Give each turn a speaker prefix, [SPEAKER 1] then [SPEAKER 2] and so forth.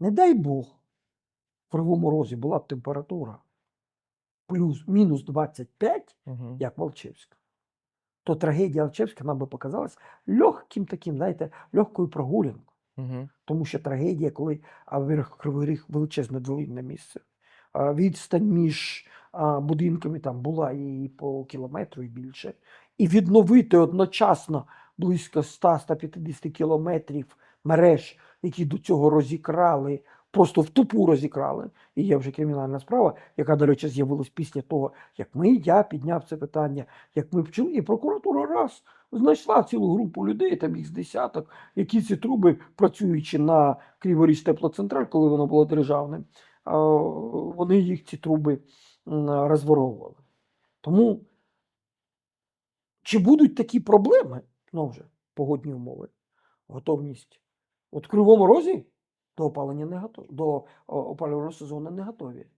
[SPEAKER 1] Не дай Бог, в Кривому Розі була б температура плюс мінус 25,
[SPEAKER 2] Угу.
[SPEAKER 1] як Волчевська, то трагедія Волчевська нам би показалась легким таким, знаєте, легкою прогулянкою.
[SPEAKER 2] Угу.
[SPEAKER 1] Тому що трагедія, коли во-первых, Кривий Ріг величезне долинне місце. Відстань між будинками там була і по кілометру, і більше. І відновити одночасно близько 100-150 кілометрів мереж, які до цього розікрали, просто в тупу розікрали. І є вже кримінальна справа, яка, до речі, з'явилась після того, як ми, я підняв це питання, як ми вчили, і прокуратура раз знайшла цілу групу людей, там їх з десяток, які ці труби, працюючи на Криворіж теплоцентраль, коли воно було державним, вони їх ці труби розворовували. Тому чи будуть такі проблеми, ну вже погодні умови, готовність? От в Кривому Розі до опалення не готові, до опалювального сезону не готові.